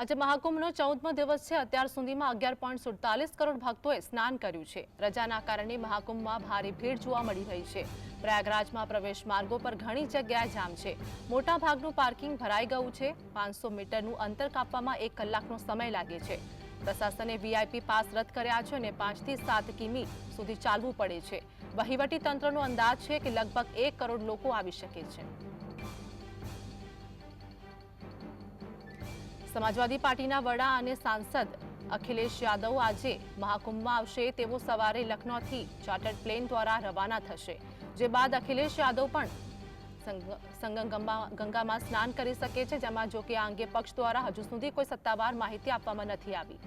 આજે મહાકુંભનો ચૌદમો દિવસ છે. અત્યાર સુધીમાં અગિયાર પોઈન્ટ સુડતાલીસ કરોડ ભક્તોએ સ્નાન કર્યું છે. રજાના કારણે મહાકુંભમાં ભારે ભીડ જોવા મળી રહી છે. પ્રયાગરાજમાં પ્રવેશ માર્ગો પર ઘણી જગ્યાએ જામ છે. મોટા ભાગનું પાર્કિંગ ભરાઈ ગયું છે. પાંચસો મીટરનું અંતર કાપવામાં એક કલાકનો સમય લાગે છે. પ્રશાસને વીઆઈપી પાસ રદ કર્યા છે અને પાંચથી સાત કિમી સુધી ચાલવું પડે છે. વહીવટી તંત્રનો અંદાજ છે કે લગભગ એક કરોડ લોકો આવી શકે છે. સમાજવાદી પાર્ટીના વડા અને સાંસદ અખિલેશ યાદવ આજે મહાકુંભમાં આવશે. તેઓ સવારે લખનૌથી ચાર્ટર્ડ પ્લેન દ્વારા રવાના થશે, જે બાદ અખિલેશ યાદવ પણ ગંગામાં સ્નાન કરી શકે છે, જેમાં જો કે આ અંગે પક્ષ દ્વારા હજુ સુધી કોઈ સત્તાવાર માહિતી આપવામાં નથી આવી.